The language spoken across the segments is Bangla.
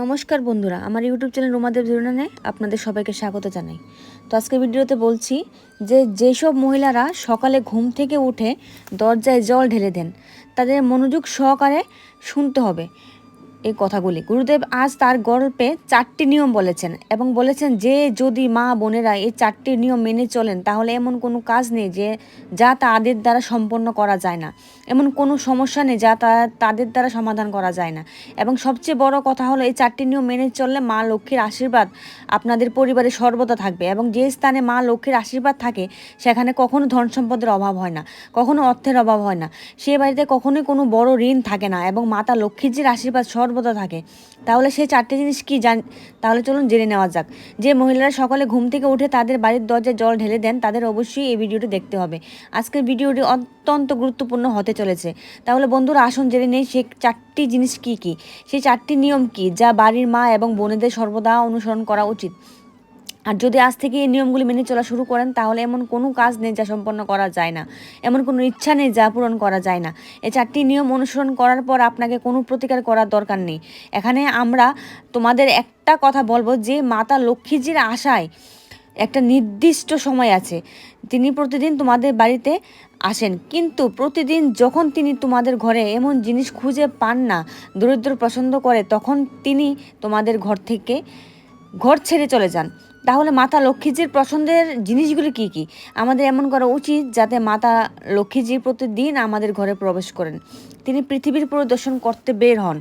নমস্কার বন্ধুরা, আমার ইউটিউব চ্যানেল রুমাদেব জুরনানে আপনাদের সবাইকে স্বাগত জানাই। তো আজকে ভিডিওতে বলছি যে, যেসব মহিলারা সকালে ঘুম থেকে উঠে দরজায় জল ঢেলে দেন, তাদের মনোযোগ সহকারে শুনতে হবে। এই কথাগুলি। গুরুদেব আজ তার গল্পে চারটি নিয়ম বলেছেন এবং বলেছেন যে, যদি মা বোনেরা এই চারটি নিয়ম মেনে চলেন, তাহলে এমন কোনো কাজ নেই যে, যা তাদের দ্বারা সম্পন্ন করা যায় না। এমন কোনো সমস্যা নেই যা তাদের দ্বারা সমাধান করা যায় না। এবং সবচেয়ে বড় কথা হলো, এই চারটি নিয়ম মেনে চললে মা লক্ষ্মীর আশীর্বাদ আপনাদের পরিবারে সর্বদা থাকবে এবং যে স্থানে মা লক্ষ্মীর আশীর্বাদ থাকে, সেখানে কখনো ধন সম্পদের অভাব হয় না, কখনো অর্থের অভাব হয় না। সে বাড়িতে কখনোই কোনো বড় ঋণ থাকে না এবং মাতা লক্ষ্মীজির আশীর্বাদ সর্বদা থাকে। তাহলে সেই চারটি জিনিস কি জান তাহলে চলুন জেনে নেওয়া যাক। যে মহিলারা সকালে ঘুম থেকে উঠে তাদের বাড়ির দরজায় জল ঢেলে দেন, তাদের অবশ্যই এই ভিডিওটি দেখতে হবে। আজকের ভিডিওটি অত্যন্ত গুরুত্বপূর্ণ হতে চলেছে। তাহলে বন্ধুরা আসুন জেনে নেই সে চারটি জিনিস কি কি? সেই চারটি নিয়ম কি যা বাড়ির মা এবং বোনেদের সর্বদা অনুসরণ করা উচিত? আর যদি আজ থেকে এই নিয়মগুলি মেনে চলা শুরু করেন, তাহলে এমন কোনো কাজ নেই যা সম্পন্ন করা যায় না। এমন কোনো ইচ্ছা নেই যা পূরণ করা যায় না। এই চারটি নিয়ম অনুসরণ করার পর আপনাকে কোনো প্রতিকার করার দরকার নেই। এখানে আমরা তোমাদের একটা কথা বলব যে, মাতা লক্ষ্মীজির আশায় একটা নির্দিষ্ট সময় আছে। তিনি প্রতিদিন তোমাদের বাড়িতে আসেন। কিন্তু প্রতিদিন যখন তিনি তোমাদের ঘরে এমন জিনিস খুঁজে পান না, দরিদ্র পছন্দ করে, তখন তিনি তোমাদের ঘর থেকে ঘর ছেড়ে চলে যান। তাহলে মাতা লক্ষ্মীজির পছন্দের জিনিসগুলি কি কি? আমাদের এমন করা উচিত যাতে মাতা লক্ষ্মীজি প্রতিদিন আমাদের ঘরে প্রবেশ করেন। তিনি পৃথিবীর পরিদর্শন করতে বের হন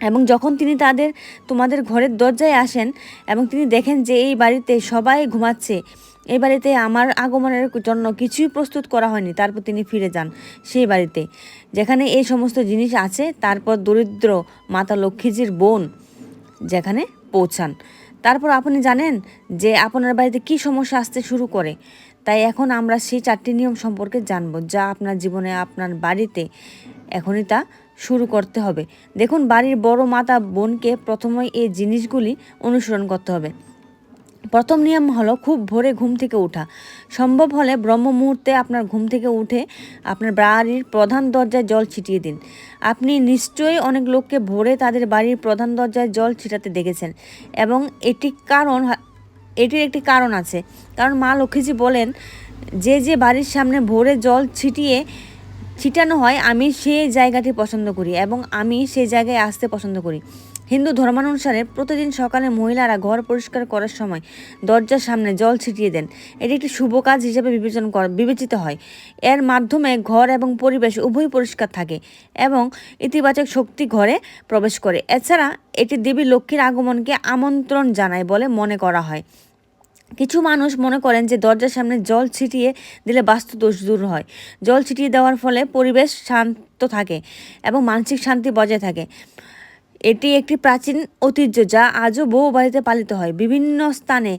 এবং যখন তিনি তাদের, তোমাদের ঘরের দরজায় আসেন এবং তিনি দেখেন যে এই বাড়িতে সবাই ঘুমাচ্ছে এই বাড়িতে আমার আগমনের জন্য কিছুই প্রস্তুত করা হয়নি, তারপর তিনি ফিরে যান সেই বাড়িতে। যেখানে এই সমস্ত জিনিস আছে, তারপর দরিদ্র মাতা লক্ষ্মীজির বোন যেখানে পৌঁছান। তারপর আপনি জানেন যে আপনার বাড়িতে কি সমস্যা আসতে শুরু করে। তাই এখন আমরা সেই চারটি নিয়ম সম্পর্কে জানব, যা আপনার জীবনে আপনার বাড়িতে এখনই তা শুরু করতে হবে। দেখুন, বাড়ির বড় মাতা বোনকে প্রথমেই এই জিনিসগুলি অনুসরণ করতে হবে। প্রথম নিয়ম হলো খুব ভোরে ঘুম থেকে ওঠা। সম্ভব হলে ব্রহ্ম মুহূর্তে আপনার ঘুম থেকে উঠে আপনার বাড়ির প্রধান দরজায় জল ছিটিয়ে দিন। আপনি নিশ্চয়ই অনেক লোককে ভোরে তাদের বাড়ির প্রধান দরজায় জল ছিটাতে দেখেছেন এবং এটি কারণ এটির একটি কারণ আছে। কারণ মা লক্ষ্মীজি বলেন, যে যে বাড়ির সামনে ভোরে জল ছিটিয়ে, ছিটানো হয়, আমি সেই জায়গাটি পছন্দ করি এবং আমি সেই জায়গায় আসতে পছন্দ করি। হিন্দু ধর্মানুসারে প্রতিদিন সকালে মহিলারা ঘর পরিষ্কার করার সময় দরজার সামনে জল ছিটিয়ে দেন। এটি একটি শুভ কাজ হিসেবে বিবেচনা বিবেচিত হয়। এর মাধ্যমে ঘর এবং পরিবেশ উভয় পরিষ্কার থাকে এবং ইতিবাচক শক্তি ঘরে প্রবেশ করে। এছাড়া এটি দেবী লক্ষ্মীর আগমনকে আমন্ত্রণ জানায় বলে মনে করা হয়। কিছু মানুষ মনে করেন যে দরজার সামনে জল ছিটিয়ে দিলে বাস্তু দোষ দূর হয়। জল ছিটিয়ে দেওয়ার ফলে পরিবেশ শান্ত থাকে এবং মানসিক শান্তি বজায় থাকে। এটি একটি প্রাচীন ঐতিহ্য যা আজও বহু বাড়িতে পালিত হয়। বিভিন্ন স্থানে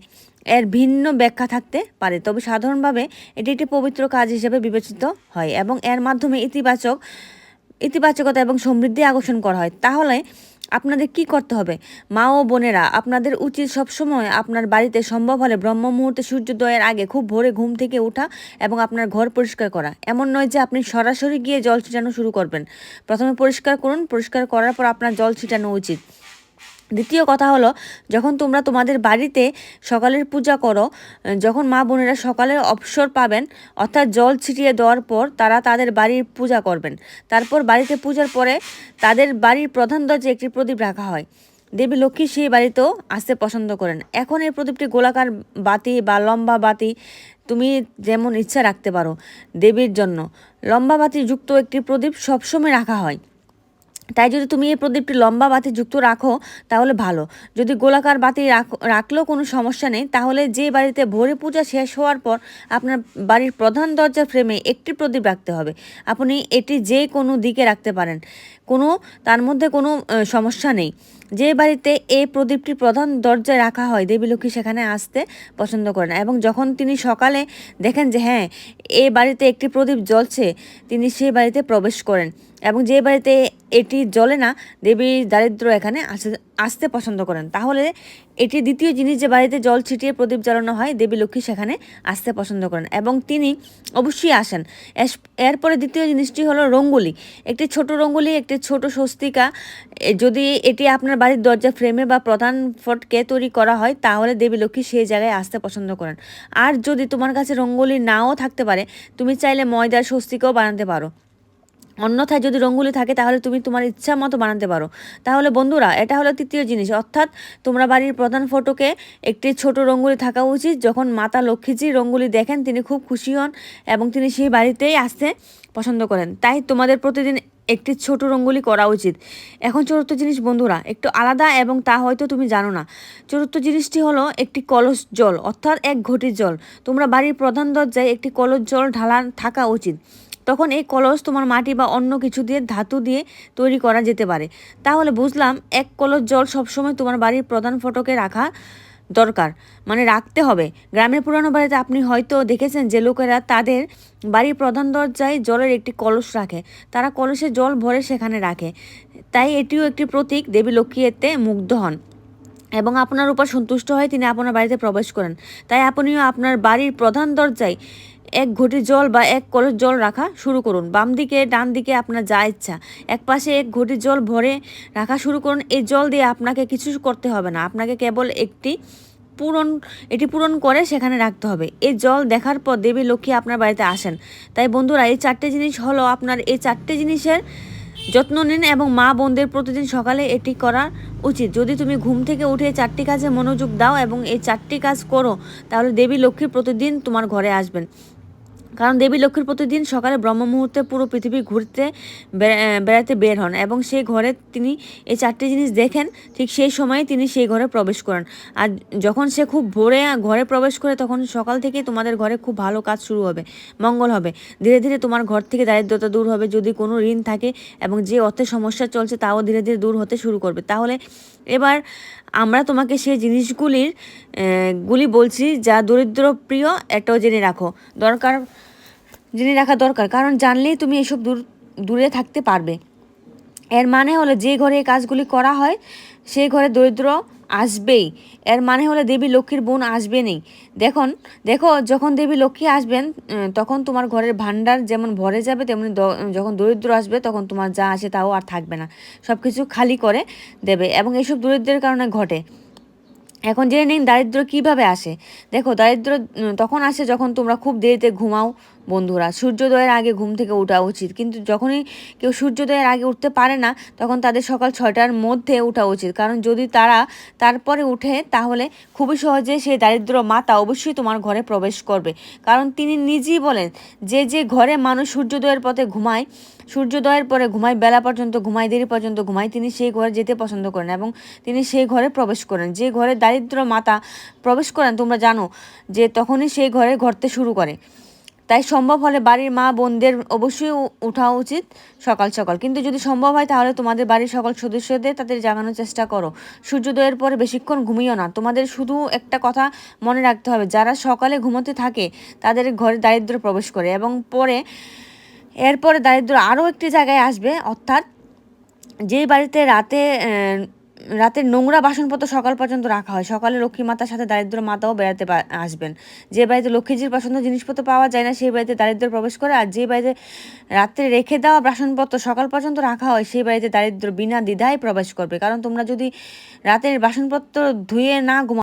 এর ভিন্ন ব্যাখ্যা থাকতে পারে, তবে সাধারণভাবে এটি একটি পবিত্র কাজ হিসেবে বিবেচিত হয় এবং এর মাধ্যমে ইতিবাচক, ইতিবাচকতা এবং সমৃদ্ধি আকর্ষণ করা হয়। তাহলে আপনাদের কি করতে হবে? মা ও বোনেরা, আপনাদের উচিত সবসময় আপনার বাড়িতে সম্ভব হলে ব্রহ্ম মুহূর্তে সূর্যোদয়ের আগে খুব ভোরে ঘুম থেকে ওঠা এবং আপনার ঘর পরিষ্কার করা। এমন নয় যে আপনি সরাসরি গিয়ে জল ছিটানো শুরু করবেন। প্রথমে পরিষ্কার করুন, পরিষ্কার করার পর আপনার জল ছিটানো উচিত। দ্বিতীয় কথা হলো, যখন তোমরা তোমাদের বাড়িতে সকালের পূজা করো, যখন মা বোনেরা সকালের অবসর পাবেন, অর্থাৎ জল ছিটিয়ে দেওয়ার পর তারা তাদের বাড়ির পূজা করবেন। তারপর বাড়িতে পূজার পরে তাদের বাড়ির প্রধান দরজায় একটি প্রদীপ রাখা হয়। দেবী লক্ষ্মী সেই বাড়িতেও আসতে পছন্দ করেন। এখন এই প্রদীপটি গোলাকার বাতি বা লম্বা বাতি তুমি যেমন ইচ্ছা রাখতে পারো দেবীর জন্য। লম্বা বাতি যুক্ত একটি প্রদীপ সবসময় রাখা হয়। তাই যদি তুমি এই প্রদীপটি লম্বা বাতি যুক্ত রাখো, তাহলে ভালো। যদি গোলাকার বাতি রাখ- রাখলেও কোনো সমস্যা নেই, তাহলে যে বাড়িতে ভোরে পূজা শেষ হওয়ার পর আপনার বাড়ির প্রধান দরজা ফ্রেমে একটি প্রদীপ রাখতে হবে। আপনি এটি যে কোনো দিকে রাখতে পারেন। কোনো, তার মধ্যে কোনো সমস্যা নেই। যে বাড়িতে এই প্রদীপটি প্রধান দরজায় রাখা হয়, দেবী লক্ষ্মী সেখানে আসতে পছন্দ করেন এবং যখন তিনি সকালে দেখেন যে হ্যাঁ এ বাড়িতে একটি প্রদীপ জ্বলছে, তিনি সেই বাড়িতে প্রবেশ করেন। এবং যে বাড়িতে এটি জলে না, দেবী দারিদ্র এখানে আসতে পছন্দ করেন। তাহলে এটি দ্বিতীয় জিনিস যে বাড়িতে জল ছিটিয়ে প্রদীপ জ্বালানো হয়, দেবী লক্ষ্মী সেখানে আসতে পছন্দ করেন এবং তিনি অবশ্যই আসেন। এরপরে দ্বিতীয় জিনিসটি হলো রঙ্গোলি। একটি ছোট রঙ্গোলি, একটি ছোট স্বস্তিকা যদি এটি আপনার বাড়ির দরজা ফ্রেমে বা প্রধান ফটকে তৈরি করা হয়, তাহলে দেবী লক্ষ্মী সেই জায়গায় আসতে পছন্দ করেন। আর যদি তোমার কাছে রঙ্গোলি নাও থাকতে পারে, তুমি চাইলে ময়দার স্বস্তিকাও বানাতে পারো। অন্যথায় যদি রঙ্গুলি থাকে, তাহলে তুমি তোমার ইচ্ছা মতো বানাতে পারো। তাহলে বন্ধুরা, এটা হলো তৃতীয় জিনিস। অর্থাৎ তোমরা বাড়ির প্রধান ফটোকে একটি ছোট রঙ্গুলি থাকা উচিত। যখন মাতা লক্ষ্মীজি রঙ্গুলি দেখেন, তিনি খুব খুশি হন এবং তিনি সেই বাড়িতেই আসতে পছন্দ করেন। তাই তোমাদের প্রতিদিন একটি ছোট রঙ্গোলি করা উচিত। এখন চতুর্থ জিনিস বন্ধুরা, একটু আলাদা এবং তা হয়তো তুমি জানো না। চতুর্থ জিনিসটি হলো একটি কলস জল, অর্থাৎ এক ঘটি জল। তোমরা বাড়ির প্রধান দরজায় একটি কলস জল ঢালা থাকা উচিত। তখন এই কলস তোমার মাটি বা অন্য কিছু দিয়ে, ধাতু দিয়ে তৈরি করা যেতে পারে। তাহলে বুঝলাম এক কলস জল সবসময় তোমার বাড়ির প্রধান ফটকে রাখা দরকার। মানে রাখতে হবে। গ্রামের পুরানো বাড়িতে আপনি হয়তো দেখেছেন যে লোকেরা তাদের বাড়ির প্রধান দরজায় জলের একটি কলস রাখে। তারা কলসে জল ভরে সেখানে রাখে। তাই এটিও একটি প্রতীক, দেবী লক্ষ্মী এতে মুগ্ধ হন। এবং আপনার উপর সন্তুষ্ট হয়ে, তিনি আপনার বাড়িতে প্রবেশ করেন। তাই আপনিও আপনার বাড়ির প্রধান দরজায় এক ঘটি জল বা এক কলস জল রাখা শুরু করুন। বাম দিকে, ডান দিকে আপনার যা ইচ্ছা। এক পাশে এক ঘটি জল ভরে রাখা শুরু করুন। এই জল দিয়ে আপনাকে কিছু করতে হবে না। আপনাকে কেবল একটি পূরণ, এটি পূরণ করে সেখানে রাখতে হবে। এই জল দেখার পর দেবী লক্ষ্মী আপনার বাড়িতে আসেন। তাই বন্ধুরা, এই চারটে জিনিস হলো আপনার এই চারটে জিনিসের যত্ন নিন এবং মা বোনদের প্রতিদিন সকালে এটি করা উচিত। যদি তুমি ঘুম থেকে উঠে চারটি কাজে মনোযোগ দাও এবং এই চারটি কাজ করো, তাহলে দেবী লক্ষ্মী প্রতিদিন তোমার ঘরে আসবেন। কারণ দেবী লক্ষ্মীর প্রতিদিন সকালে ব্রহ্ম মুহূর্তে পুরো পৃথিবী ঘুরতে বেড়াতে বের হন এবং সেই ঘরে তিনি এই চারটি জিনিস দেখেন, ঠিক সেই সময়ে তিনি সেই ঘরে প্রবেশ করেন। আর যখন সে খুব ভোরে ঘরে প্রবেশ করে, তখন সকাল থেকে তোমাদের ঘরে খুব ভালো কাজ শুরু হবে, মঙ্গল হবে। ধীরে ধীরে তোমার ঘর থেকে দারিদ্রতা দূর হবে, যদি কোনো ঋণ থাকে এবং যে অর্থের সমস্যা চলছে, তাও ধীরে ধীরে দূর হতে শুরু করবে। তাহলে এবার আমরা তোমাকে সেই জিনিসগুলির গুলি বলছি যা দরিদ্র প্রিয় এটাও জেনে রাখো। দরকার, জেনে রাখা দরকার, কারণ জানলেই তুমি এসব দূর, দূরে থাকতে পারবে। এর মানে হলো যে ঘরে কাজগুলি করা হয়, সেই ঘরে দরিদ্র আসবেই। এর মানে হলো দেবী লক্ষ্মীর বোন আসবে নেই। দেখুন, দেখো, যখন দেবী লক্ষ্মী আসবেন তখন তোমার ঘরের ভাণ্ডার যেমন ভরে যাবে, তেমনি যখন দরিদ্র আসবে, তখন তোমার যা আসে তাও আর থাকবে না। সব কিছু খালি করে দেবে এবং এইসব দরিদ্রের কারণে ঘটে। এখন জেনে নিন, দারিদ্র কীভাবে আসে? দেখো, দারিদ্র তখন আসে যখন তোমরা খুব দেরিতে ঘুমাও বন্ধুরা, সূর্যোদয়ের আগে ঘুম থেকে ওঠা উচিত। কিন্তু যখনই কেউ সূর্যোদয়ের আগে উঠতে পারে না, তখন তাদের সকাল ছয়টার মধ্যে ওঠা উচিত। কারণ যদি তারা তারপরে উঠে তাহলে খুবই সহজে সেই দারিদ্র মাতা অবশ্যই তোমার ঘরে প্রবেশ করবে। কারণ তিনি নিজেই বলেন, যে যে ঘরে মানুষ সূর্যোদয়ের পথে ঘুমায়, সূর্যোদয়ের পরে ঘুমায়, বেলা পর্যন্ত ঘুমায়, দেরি পর্যন্ত ঘুমায়, তিনি সেই ঘরে যেতে পছন্দ করেন এবং তিনি সেই ঘরে প্রবেশ করেন। যে ঘরে দারিদ্র মাতা প্রবেশ করেন, তোমরা জানো যে তখনই সেই ঘরে ঘরতে শুরু করে। তাই সম্ভব হলে বাড়ির মা বোনদের অবশ্যই ওঠা উচিত সকাল সকাল। কিন্তু যদি সম্ভব হয় তাহলে তোমাদের বাড়ির সকল সদস্যদের তাদের জাগানোর চেষ্টা করো। সূর্যোদয়ের পরে বেশিক্ষণ ঘুমিও না। তোমাদের শুধু একটা কথা মনে রাখতে হবে, যারা সকালে ঘুমোতে থাকে তাদের ঘরে দারিদ্র প্রবেশ করে এবং পরে, এরপরে দারিদ্র আরও একটি জায়গায় আসবে, অর্থাৎ যেই বাড়িতে রাতে রাতের নোংরা বাসনপত্র সকাল পর্যন্ত রাখা হয়। সকালে লক্ষ্মী মাতার সাথে দারিদ্র মাতাও বেড়াতে আসবেন। যে বাড়িতে লক্ষ্মীজির পছন্দ জিনিসপত্র পাওয়া যায় না, সেই বাড়িতে দারিদ্র প্রবেশ করে আর যে বাড়িতে রাত্রে রেখে দেওয়া বাসনপত্র সকাল পর্যন্ত রাখা হয়, সেই বাড়িতে দারিদ্র বিনা দ্বিধায় প্রবেশ করবে। কারণ তোমরা যদি রাতের বাসনপত্র ধুয়ে না ঘুমাও